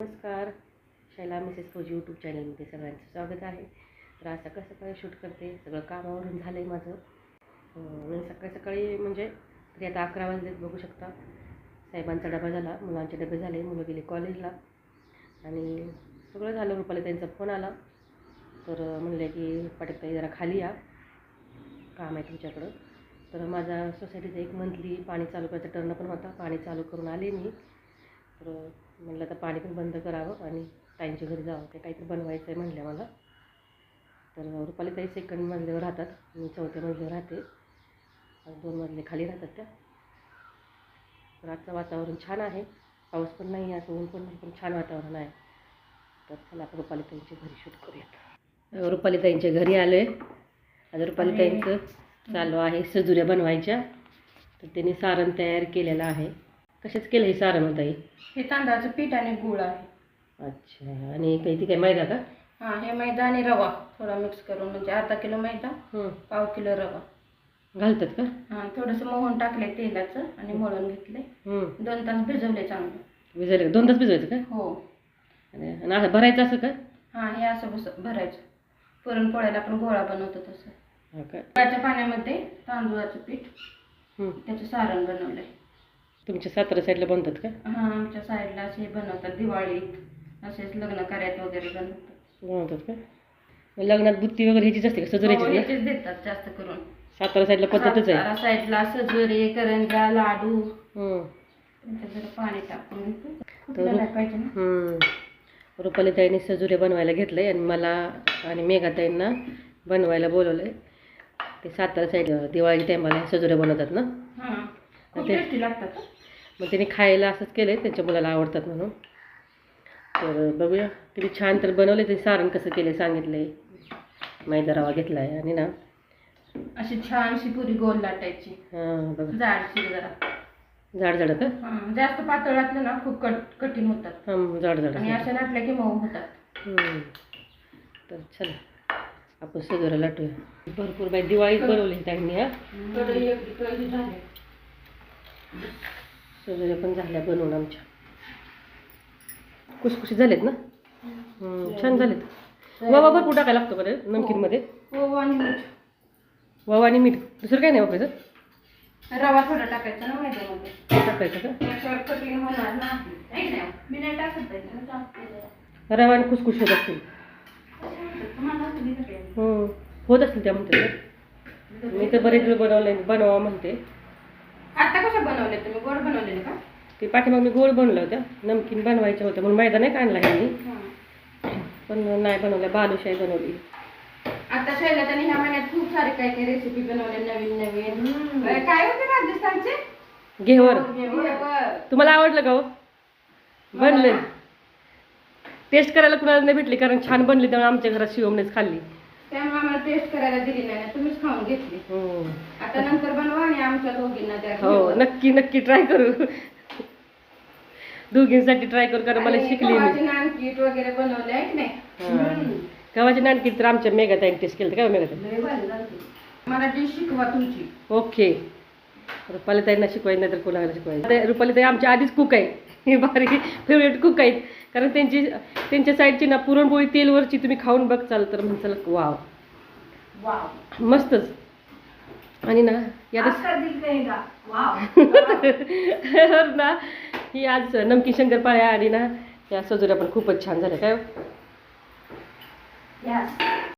नमस्कार. शैला मिसेस फौजी यूट्यूब चॅनलमध्ये सगळ्यांचं स्वागत आहे. तर आज सकाळ सकाळी शूट करते. सगळं कामावरून झालं आहे माझं. सकाळी सकाळी म्हणजे तरी आता अकरा वाजलेत बघू शकता. साहेबांचा डबा झाला मुलांचे डबे झाले मुलं गेले कॉलेजला. आणि सगळं झालं रुपाला त्यांचा फोन आला. तर म्हणले की पाटील जरा खाली या. काम आहे तुमच्याकडं. तर माझा सोसायटीचा एक मंथली पाणी चालू करायचा टर्न पण होता. पाणी चालू करून आले मी. तर म्हणलं आता पाणी पण बंद करावं आणि ताईंच्या घरी जावं. ते काहीतरी बनवायचं आहे म्हणल्या मला. तर रुपाली ताई सेकंड मजल्यावर राहतात. मी चौथ्या मजल्यावर राहते. दोन मजले खाली राहतात त्या. तर आजचं वातावरण छान आहे. पाऊस पण नाही आहे ऊन पण नाही पण छान वातावरण आहे. तर चला आपण रुपाली ताईंच्या घरी शूट करूयात. रुपाली ताईंच्या घरी आलो आहे आता रुपाली ताईंचं चालू आहे सजुऱ्या बनवायच्या. तर त्यांनी सारण तयार केलेलं आहे. कशाच केलं हे सारण होतं ताई हे तांदळाचं पीठ आणि गूळ आहे. अच्छा आणि काही ती काय मैदा का? हा हे मैदा आणि रवा थोडा मिक्स करून म्हणजे अर्धा किलो मैदा हं. पाव किलो रवा. घालतात का? हा थोडंसं मोहन टाकले तेलाचं आणि मळून घेतले हं. दोन तास भिजवले चांगले. भिजायला का? दोन तास भिजवायचं का? हो. आणि आणि असं भरायचं असं का? हा हे असं बस भरायचं. पुरणपोळ्याला आपण गोळा बनवतो तसं हा का? पाण्यामध्ये तांदूळाचं पीठ हं. त्याचं सारण बनवलंय. तुमच्या सातारा साईडला बनतात का? हा आमच्या साईडला असे बनवतात दिवाळीत असेच लग्न कार्यात वगैरे बनवतात. बनवतात का? मग लग्नात बुत्ती वगैरे ह्याचीच असते का? हो, ना? देतात जास्त करून. सातारा साईडला पद्धतच आहे. सातारा साईडला सजवरे करंजा लाडू. हं. त्याच्यात जरा पाणी टाकून पाहिजे ना? हं. सजुरे बनवायला घेतलं आहे आणि मला आणि मेघाताईंना बनवायला बोलवलं आहे ते सातारा साईड दिवाळी टायमाला सजुऱ्या बनवतात ना? हा. खूप ते- टेस्टी लागतात मग त्यांनी खायला असंच केलं आहे त्यांच्या मुलाला आवडतात म्हणून. तर बघूया किती छान तर बनवले ते सारण कसं केलं सांगितलं आहे मैदा रवा घेतला आहे आणि ना. अशी छानशी पुरी गोल लाटायची. हां बघा. जाडशी जरा. जाड जाड का? हा, जास्त पातळ लाटलं ना खूप कट कठीण होतात. हां जाड जाड आणि अशा लाटल्या की मऊ होतात. हम्म. तर चला आपण सजवला लाटूया. भरपूर बाई दिवाळीत बनवली त्यांनी हा. कढई एक कढई झाली. सजवल्या पण झाल्या बनवून आमच्या. कुसकुशीत झालेत ना? छान झालेत. ववा भरपूर टाकायला लागतो का रे नमकीनमध्ये? हो आणि मीठ. ववा आणि मीठ. दुसरं काय नाही वापरायचं रवा थोडा टाकायचा ना मैद्यामध्ये. टाकायचं का. रवा आणि खुसखुश होत असतील. होत असतील त्या म्हणते. मी तर बरेच वेळ बनवले बनवा म्हणते. आता कशा बनवले तुम्ही? गोड बनवलेले का? ते पाठीमाग मी गोड बनवल्या होत्या नमकीन बनवायच्या होत्या म्हणून मैदा नाही का आणला ह्यांनी? हा. पण नाही बनवल्या बालुशाही बनवली. आता शैला त्यांनी ह्या महिन्यात खूप सारे काही काही रेसिपी बनवले नवीन नवीन. काय होते राजस्थानचे? घेवर. घेवर. तुम्हाला आवडलं का हो? बनले. टेस्ट करायला कुणाला नाही भेटली कारण छान बनली त्यामुळे आमच्या घरात शिवमनेच खाल्ली. त्यामुळे आम्हाला टेस्ट करायला दिली नाही ना तुम्हीच खाऊन घेतली हम्म. आता नंतर बनवा आणि आमच्या दोघींना हो. नक्की नक्की ट्राय करू दोघींसाठी ट्राय करू कारण मला आणि शिकली गव्हाचे मी नान पीठ वगैरे बनवले आहे की नाही हा. हम्म. गव्हाची नानकी तर आमच्या मेघाताईन टेस्ट केलं काय मेघाताई लय भारी. मला डिश शिकवा तुमची ओके रुपालीताईंना शिकवायचं नाही तर कोणाला शिकवायचं ते रुपालीताई आमच्या आधीच कुक आहे हे भारी फेवरेट कुक आहेत कारण त्यांची त्यांच्या साईडची ना पुरणपोळी तेलवरची तुम्ही खाऊन बघचाल तर म्हणचाल वाव. वाव. मस्तच. आणि ना यात ना ही आज नमकी शंकरपाळ्या आणि ना या सजुऱ्या पण खूपच छान झाल्या. काय हो? Yes.